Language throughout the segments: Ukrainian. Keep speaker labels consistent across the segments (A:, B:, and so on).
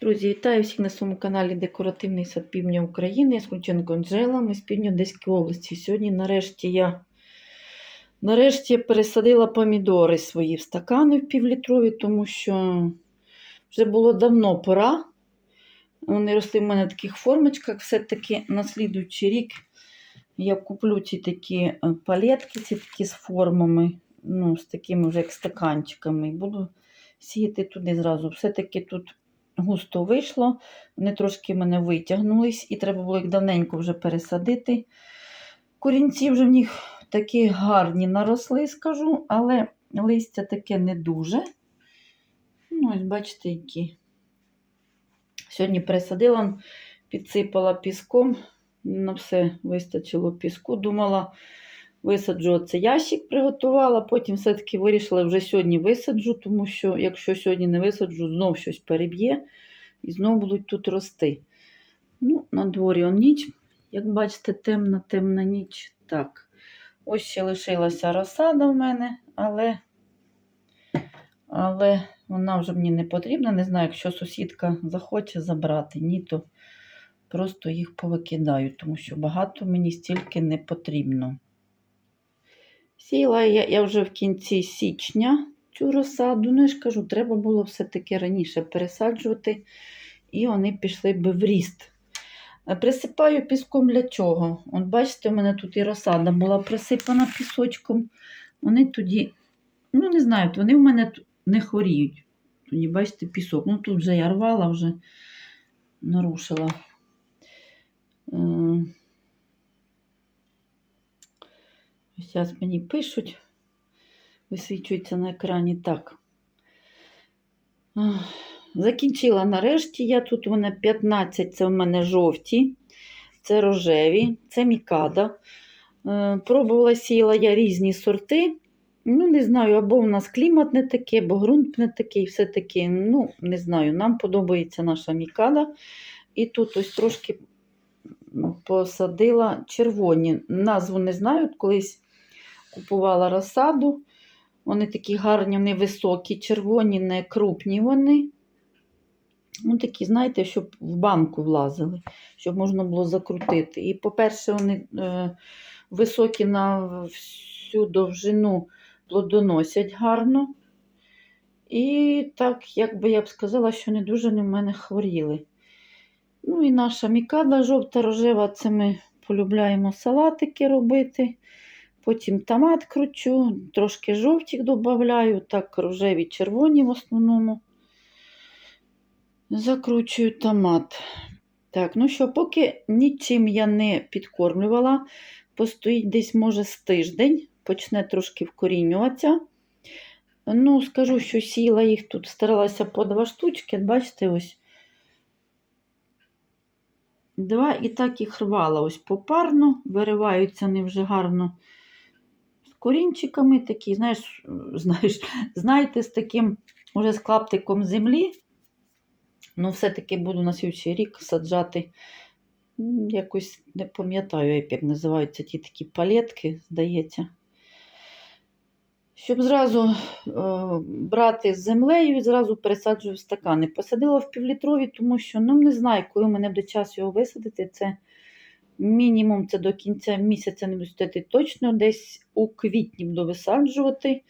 A: Друзі, вітаю всіх на своєму каналі Декоративний сад Півдня України. Я Скунченко Анжела, ми з Півдня Одеської області. Сьогодні, нарешті, я нарешті пересадила помідори свої в стакани в півлітрові, тому що вже було давно пора. Вони росли в мене в таких формочках. Все-таки на слідуючий рік я куплю ці такі е, палетки, ці такі з формами, ну, з такими вже як стаканчиками. Буду сіяти туди зразу. Все-таки тут густо вийшло. Вони трошки в мене витягнулись, і треба було їх давненько вже пересадити. Корінці вже в них такі гарні наросли, скажу, але листя таке не дуже. Ну, ось бачите, які. Сьогодні пересадила, підсипала піском. На все вистачило піску. Думала, висаджу оце ящик, приготувала, потім все-таки вирішила вже сьогодні висаджу, тому що якщо сьогодні не висаджу, знов щось переб'є і знов будуть тут рости. Ну, На дворі он ніч. Як бачите, темна, темна ніч. Так. Ось ще лишилася розсада в мене, але, але вона вже мені не потрібна. Не знаю, якщо сусідка захоче забрати, ні, то просто їх повикидаю, тому що багато мені стільки не потрібно. Сіяла я, я вже в кінці січня цю розсаду. Ну, я ж кажу, треба було все-таки раніше пересаджувати, і вони пішли би в ріст. Е, Присипаю піском для чого? От бачите, у мене тут і розсада була присипана пісочком. Вони тоді, ну не знаю, вони в мене не хворіють. Тоді, бачите, пісок. Ну тут вже я рвала, вже нарушила. Е, Ось Зараз мені пишуть, висвічується на екрані так. Закінчила нарешті. Я тут у мене 15, це в мене жовті, це рожеві, це мікада. Е, Пробувала сіяла я різні сорти. Ну, не знаю, або у нас клімат не такий, або ґрунт не такий, все-таки, ну, не знаю, нам подобається наша мікада. І тут ось трошки посадила червоні. Назву не знаю, колись купувала розсаду. Вони такі гарні, вони високі, червоні, не крупні вони. Ну, такі, знаєте, щоб в банку влазили, щоб можна було закрутити. І, по-перше, вони е, високі на всю довжину плодоносять гарно. І так, як би я б сказала, що не дуже вони в мене хворіли. Ну і наша мікада жовта рожева, це ми полюбляємо салатики робити. Потім томат кручу, трошки жовтих додаю, так рожеві червоні в основному. Закручую томат. Так, ну що, поки нічим я не підкормлювала, постоїть десь, може, з тиждень, почне трошки вкорінюватися. Ну, скажу, що сіла їх тут, старалася по два штучки, бачите, ось. Два і так їх рвала ось попарно, вириваються вони вже гарно корінчиками такі, знаєш, знаєш, знаєте, з таким уже з клаптиком землі. Ну, все-таки буду на слідчий рік саджати. Якось не пам'ятаю, як називаються ті такі палетки, здається. Щоб зразу е, брати з землею і зразу пересаджую в стакани. Посадила в півлітрові, тому що ну, не знаю, коли мене буде час його висадити. Це мінімум це до кінця місяця не буду точно, десь у квітні буду висаджувати.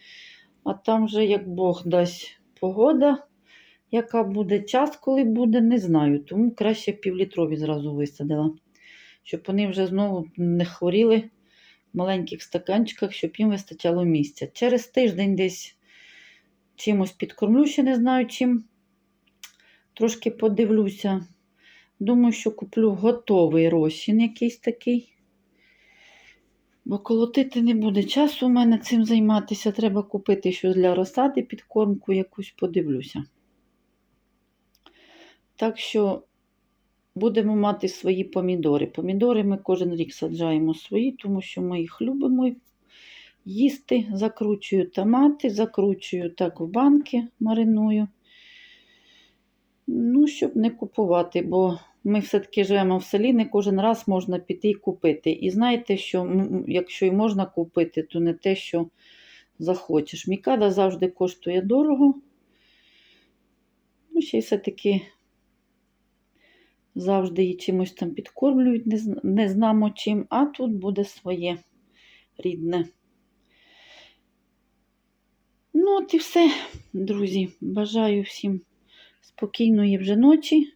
A: А там вже, як Бог дасть погода, яка буде час, коли буде, не знаю. Тому краще півлітрові зразу висадила. Щоб вони вже знову не хворіли в маленьких стаканчиках, щоб їм вистачало місця. Через тиждень десь чимось підкормлю, ще не знаю чим. Трошки подивлюся. Думаю, що куплю готовий розчин якийсь такий. Бо колотити не буде часу у мене цим займатися. Треба купити щось для розсади, підкормку якусь подивлюся. Так що будемо мати свої помідори. Помідори ми кожен рік саджаємо свої, тому що ми їх любимо їсти. Закручую томати, закручую так в банки, мариную. Ну, щоб не купувати, бо ми все-таки живемо в селі, не кожен раз можна піти і купити. І знаєте, що якщо і можна купити, то не те, що захочеш. Мікада завжди коштує дорого. Ну, ще й все-таки Завжди її чимось там підкормлюють, не, знамо чим, а тут буде своє рідне. Ну, от і все, друзі. Бажаю всім спокійної вже ночі.